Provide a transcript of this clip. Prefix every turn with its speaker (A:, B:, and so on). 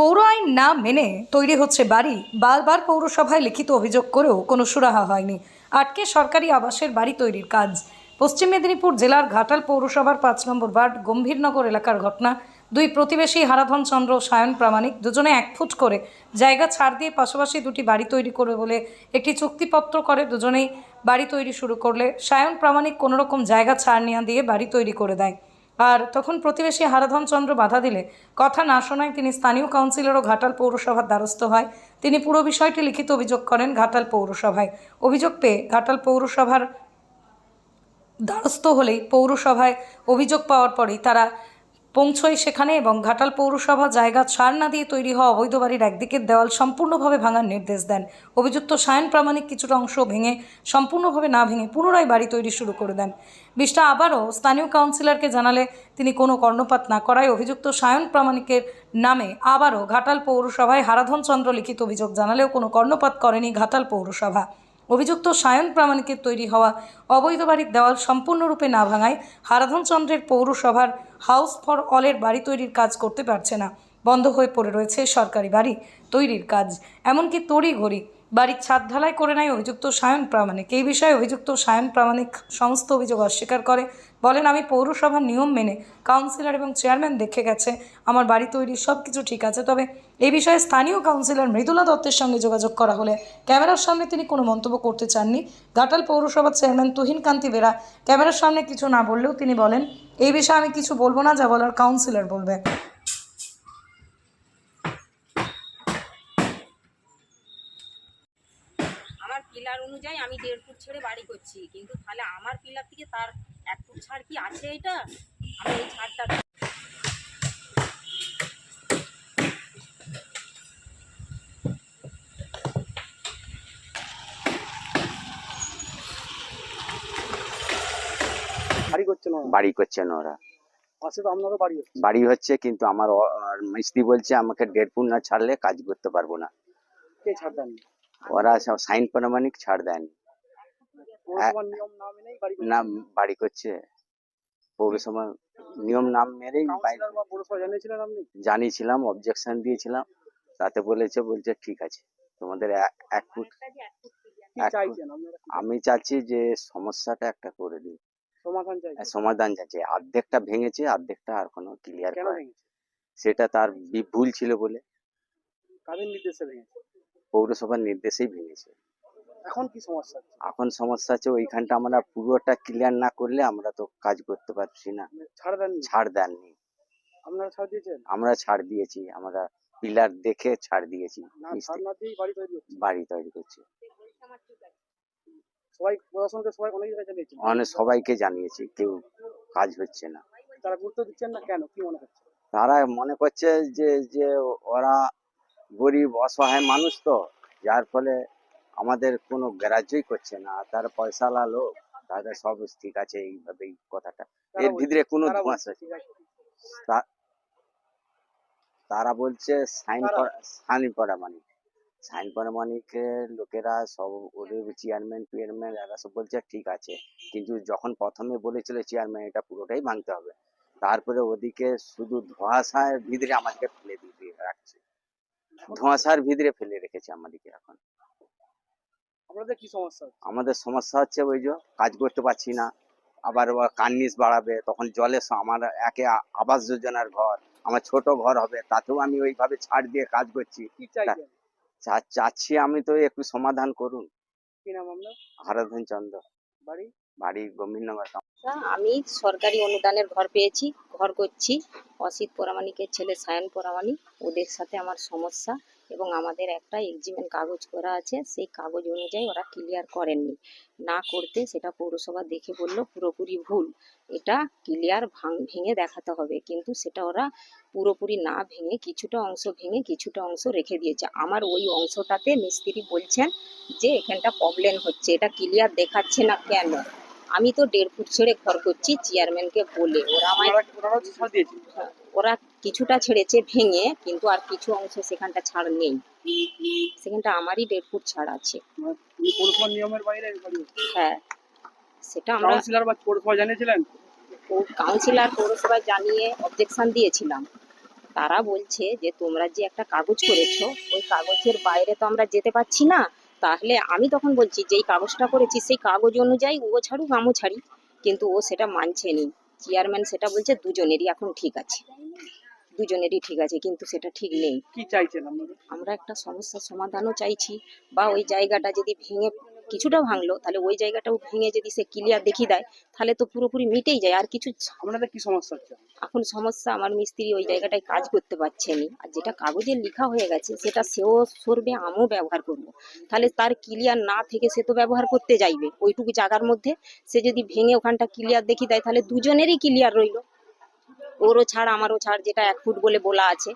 A: পৌর আইন না মেনে তৈরি হচ্ছে বাড়ি, বারবার পৌরসভায় লিখিত অভিযোগ করেও কোনো সুরাহা হয়নি। আটকে সরকারি আবাসের বাড়ি তৈরির কাজ। পশ্চিম মেদিনীপুর জেলার ঘাটাল পৌরসভার পাঁচ নম্বর ওয়ার্ড গম্ভীরনগর এলাকার ঘটনা। দুই প্রতিবেশী হারাধন চন্দ্র ও সায়ন প্রামাণিক দুজনে এক ফুট করে জায়গা ছাড় দিয়ে পাশাপাশি দুটি বাড়ি তৈরি করবে বলে একটি চুক্তিপত্র করে দুজনেই বাড়ি তৈরি শুরু করলে সায়ন প্রামাণিক কোনোরকম জায়গা ছাড় নেওয়া দিয়ে বাড়ি তৈরি করে দেয়। আর তখন প্রতিবেশী হারাধন চন্দ্র বাধা দিলে কথা না শোনায় তিনি স্থানীয় কাউন্সিলর ও ঘাটাল পৌরসভার দ্বারস্থ হয়। তিনি পুরো বিষয়টি লিখিত অভিযোগ করেন ঘাটাল পৌরসভায়। অভিযোগ পেয়ে ঘাটাল পৌরসভার দ্বারস্থ হলেই পৌরসভায় অভিযোগ পাওয়ার পরেই তারা পৌঁছয় সেখানে এবং ঘাটাল পৌরসভা জায়গা ছাড় না দিয়ে তৈরি হওয়া অবৈধ বাড়ির একদিকের দেওয়াল সম্পূর্ণভাবে ভাঙার নির্দেশ দেন। অভিযুক্ত সায়ন প্রামাণিক কিছুটা অংশ ভেঙে সম্পূর্ণভাবে না ভেঙে পুনরায় বাড়ি তৈরি শুরু করে দেন। বিষ্টা আবারও স্থানীয় কাউন্সিলরকে জানালে তিনি কোনো কর্ণপাত না করায় অভিযুক্ত সায়ন প্রামাণিকের নামে আবারও ঘাটাল পৌরসভায় হারাধন চন্দ্র লিখিত অভিযোগ জানালেও কোনো কর্ণপাত করেনি ঘাটাল পৌরসভা। অভিযুক্ত সায়ন প্রামাণিকের তৈরি হওয়া অবৈধ বাড়ির দেওয়াল সম্পূর্ণরূপে না ভাঙায় হারাধন চন্দ্রের পৌরসভার হাউস ফর অলের বাড়ি তৈরির কাজ করতে পারছে না। বন্ধ হয়ে পড়ে রয়েছে সরকারি বাড়ি তৈরির কাজ। এমনকি তড়ি ঘড়ি বাড়ির ছাদ ঢালাই করে নেয় অভিযুক্ত সায়ন প্রামাণিক। এই বিষয়ে অভিযুক্ত সায়ন প্রামাণিক সমস্ত অভিযোগ অস্বীকার করে। বলেন, আমি পৌরসভার নিয়ম মেনে কাউন্সিলর এবং চেয়ারম্যান দেখে গেছে, আমার বাড়ি তৈরি সব কিছু ঠিক আছে। তবে এই বিষয়ে স্থানীয় কাউন্সিলর মৃদুলা দত্তের সঙ্গে যোগাযোগ করা হলে ক্যামেরার সামনে তিনি কোনো মন্তব্য করতে চাননি। ঘাটাল পৌরসভার চেয়ারম্যান তুহিন কান্তি বেরা ক্যামেরার সামনে কিছু না বললেও তিনি বলেন, এই বিষয়ে আমি কিছু বলব না, যা বলার কাউন্সিলর বলবে
B: আমার পিলার অনুযায়ী আমি দেড় ফুট ছেড়ে বাড়ি করছি। কিন্তু তাহলে আমার পিলার থেকে তার এক ফুট ছাড় কি আছে এটা? আমি এই ছাড়টা
C: বাড়ি করছে না
D: বাড়ি করছে না ওরা।
C: বাড়ি হচ্ছে।
D: বাড়ি হচ্ছে কিন্তু আমার মিস্ত্রি বলছে আমাকে দেড় ফুট না ছাড়লে কাজ করতে পারব না।
C: কে ছাড় দেন
D: ওরা সব সাইন প্রামাণিক ছাড় দেয়নি
C: না বাড়ি করছে
D: পৌরসভা নিয়ম নাম মেরেই জানিয়েছিলাম অবজেকশন দিয়েছিলাম তাতে বলেছে বলছে ঠিক আছে তোমাদের এক- ফুট আমি চাচ্ছি যে সমস্যাটা একটা করে দিই
C: সমাধান
D: চাচ্ছি অর্ধেকটা ভেঙেছে অর্ধেকটা আর কোনো ক্লিয়ার সেটা তার ভুল ছিল বলে
C: কাদের নির্দেশে ভেঙেছে
D: পৌরসভার নির্দেশেই ভেঙেছে।
C: এখন কি সমস্যা
D: এখন সমস্যা আছে ওইখানটা আমরা পুরোটা ক্লিয়ার না করলে আমরা তো কাজ করতে পারছি না।
C: ছাড় দেননি?
D: ছাড় দেননি।
C: আপনারা ছাড় দিয়েছেন?
D: আমরা ছাড় দিয়েছি আমরা পিলার দেখে ছাড় দিয়েছি
C: বাড়ি তৈরি হচ্ছে।
D: বাড়ি তৈরি করছে।
C: সবাই প্রশাসনকে সবাই অনেক জায়গায়
D: অনেক সবাইকে জানিয়েছি কেউ কাজ হচ্ছে না।
C: তারা গুরুত্ব দিচ্ছেন না কেন? কি মনে হচ্ছে?
D: তারা মনে করছে যে যে ওরা গরিব অসহায় মানুষ তো যার ফলে আমাদের কোনো গ্রাহ্যই করছে না তার পয়সালা লোক তাদের সব ঠিক আছে এইভাবেই কথাটা। এর ভিতরে কোনো ধোঁয়াশা
C: আছে।
D: তারা বলছে সাইন
C: কারা?
D: সাইন করা মানে সাইন করা মানিকের লোকেরা সব ওদের চেয়ারম্যান ফিয়ারম্যান এরা সব বলছে ঠিক আছে। কিন্তু যখন প্রথমে বলেছিল চেয়ারম্যান এটা পুরোটাই ভাঙতে হবে। তারপরে ওদিকে শুধু ধোঁয়াশার ভিতরে আমাদেরকে ফেলে দিয়ে রাখছে। ধোঁয়াশার ভিতরে ফেলে রেখেছে আমাদেরকে এখন।
C: আপনাদের কি সমস্যা
D: আমাদের সমস্যা হচ্ছে ওই যে কাজ করতে পারছি না আবার ওরা কান্নিস বাড়াবে তখন জলে আমার একে আবাস যোজনার ঘর আমার ছোট ঘর হবে তাতেও আমি ওইভাবে ছাড় দিয়ে কাজ করছি। চাচ্ছি আমি তো একটু সমাধান করুন।
C: কি নাম আপনার?
D: হারাধন চন্দ্র
C: বাড়ি?
D: বাড়ি
B: তা আমি সরকারি অনুদানের ঘর পেয়েছি, ঘর করছি। অসিত পরামানিকের ছেলে সায়ন পরামানিক ওদের সাথে আমার সমস্যা এবং আমাদের একটা এগ্রিমেন্ট কাগজ করা আছে, সেই কাগজ অনুযায়ী ওরা ক্লিয়ার করেননি। না করতে সেটা পৌরসভা দেখে বলল, পুরোপুরি ভুল। এটা ক্লিয়ার ভাঙ ভেঙে দেখাতে হবে, কিন্তু সেটা ওরা পুরোপুরি না ভেঙে, কিছুটা অংশ ভেঙে কিছুটা অংশ রেখে দিয়েছে। আমার ওই অংশটাতে মিস্ত্রি বলছেন যে এখানটা প্রবলেম হচ্ছে, এটা ক্লিয়ার দেখাচ্ছে না কেন? আমি তো দেড় ফুট ছেড়ে ঘর করছি চেয়ারম্যানকে বলে। ওরা আমায় ওরা কিছুটা ছেড়েছে ভেঙে কিন্তু আর কিছু অংশ সেখানটা ছাড় নেই। সেখানটা আমারই দেড় ফুট ছাড় আছে। হ্যাঁ সেটা আমরা
C: কাউন্সিলর জানিয়েছিলেন?
B: কাউন্সিলর পৌরসভায় জানিয়ে অবজেকশন দিয়েছিলাম। তারা বলছে যে তোমরা যে একটা কাগজ করেছ ওই কাগজের বাইরে তো আমরা যেতে পারছি না। তাহলে আমি তখন বলছি যেই এই কাগজটা করেছি সেই কাগজ অনুযায়ী ও ছাড়ুক আমও ছাড়ি। কিন্তু ও সেটা মানছে নি। চেয়ারম্যান সেটা বলছে দুজনেরই এখন ঠিক আছে। দুজনেরই ঠিক আছে কিন্তু সেটা ঠিক নেই।
C: কি চাইছেন
B: আমরা একটা সমস্যার সমাধানও চাইছি বা ওই জায়গাটা যদি ভেঙে কিছুটা ভাঙলো তাহলে ওই জায়গাটাও ভেঙে যদি সে ক্লিয়ার দেখিয়ে দেয় তাহলে তো পুরোপুরি মিটেই যায়। আর কিছু
C: আপনাদের কি সমস্যা হচ্ছে?
B: এখন সমস্যা আমার মিস্ত্রি ওই জায়গাটায় কাজ করতে পারছে না। আর যেটা কাগজে লেখা হয়ে গেছে সেটা সেও সরবে আমিও ব্যবহার করব। তাহলে তার ক্লিয়ার না থেকে সে তো ব্যবহার করতে যাইবে। ওইটুকু জায়গার মধ্যে সে যদি ভেঙে ওখানটা ক্লিয়ার দেখি দেয় তাহলে দুজনেরই ক্লিয়ার রইল। ওরও ছাড় আমারও ছাড় যেটা এক ফুট বলে বলা আছে।